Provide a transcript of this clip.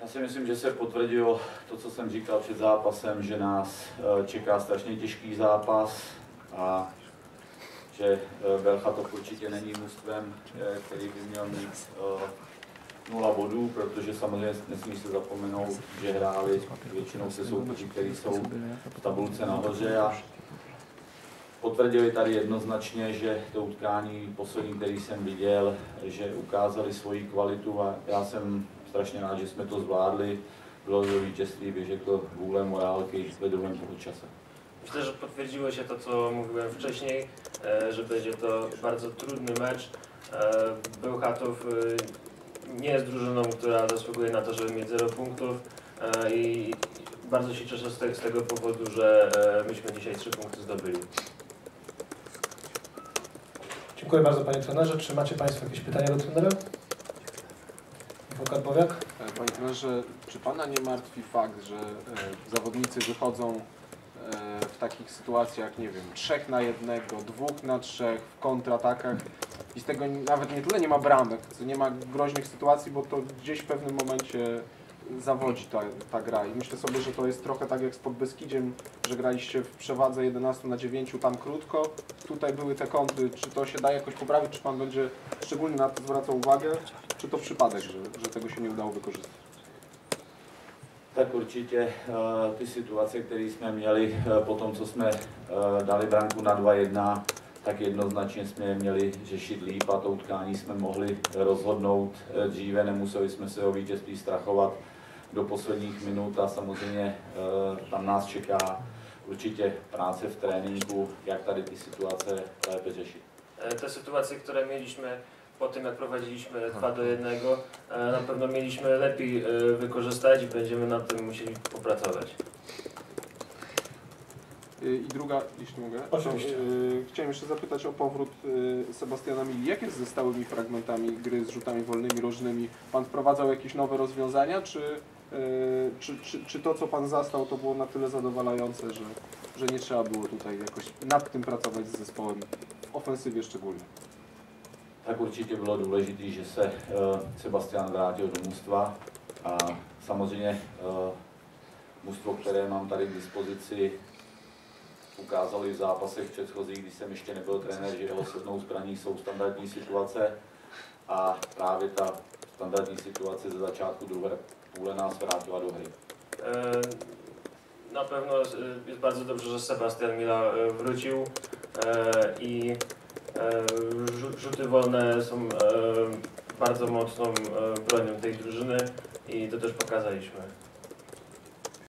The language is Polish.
Já si myslím, že se potvrdilo to, co jsem říkal před zápasem, že nás eh, čeká strašně těžký zápas a že eh, Belchatov určitě není mužstvem, eh, který by měl mít nula bodů, protože samozřejmě nesmí se zapomenout, že hráli většinou se soupeři, kteří jsou v tabulce nahoře a potvrdili tady jednoznačně, že to utkání poslední, který jsem viděl, že ukázali svoji kvalitu a já jsem strašně rád, že jsme to zvládli. Bylo to vítězství, bych řekl, vůle morálky ve druhém poločase. Myślę, że potwierdziło się to, co mówiłem wcześniej, że będzie to bardzo trudny mecz. E, Bełchatów e, nie jest drużyną, która zasługuje na to, żeby mieć 0 punktów e, i bardzo się cieszę z, te, z tego powodu, że myśmy dzisiaj 3 punkty zdobyli. Dziękuję bardzo panie trenerze. Czy macie Państwo jakieś pytania do trenera? Bowiak? E, Panie trenerze, czy Pana nie martwi fakt, że e, zawodnicy wychodzą e, w takich sytuacjach, nie wiem, trzech na jednego, dwóch na trzech, w kontratakach i z tego nawet nie tyle nie ma bramek, nie ma groźnych sytuacji, bo to gdzieś w pewnym momencie zawodzi ta, ta gra. I myślę sobie, że to jest trochę tak jak z Podbeskidziem, że graliście w przewadze 11 na 9 tam krótko, tutaj były te kąty, czy to się da jakoś poprawić, czy Pan będzie szczególnie na to zwracał uwagę, czy to przypadek, że, że tego się nie udało wykorzystać? Tak určitě. Eh, ty situace, které jsme měli eh, po tom, co jsme eh, dali branku na 2-1, tak jednoznačně jsme je měli řešit líp a to utkání jsme mohli rozhodnout dříve, nemuseli jsme se o vítězství strachovat do posledních minut a samozřejmě eh, tam nás čeká určitě práce v tréninku, jak tady ty situace lépe řešit. E, Te sytuacje, które mieliśmy po tym, jak prowadziliśmy 2 do 1, e, na pewno mieliśmy lepiej wykorzystać i będziemy nad tym musieli popracować. I druga, jeśli mogę, Oczywiście. chciałem jeszcze zapytać o powrót Sebastiana Mili. Jak jest ze stałymi fragmentami gry z rzutami wolnymi, różnymi? Pan wprowadzał jakieś nowe rozwiązania, czy, czy, czy, czy to, co Pan zastał, to było na tyle zadowalające, że, że nie trzeba było tutaj jakoś nad tym pracować z zespołem, w ofensywie szczególnie? Tak určitě bylo důležité, že se eh, Sebastian vrátil do mužstva a samozřejmě eh, mužstvo, které mám tady k dispozici, ukázali v zápasech předchozích, když jsem ještě nebyl trenér, že jeho silnou zbraní jsou standardní situace a právě ta standardní situace ze začátku druhé nás vrátila do hry. E, Na pewno e, jest bardzo dobrze, że Sebastian Mila e, wrócił i rzu- rzuty wolne są bardzo mocną bronią tej drużyny i to też pokazaliśmy.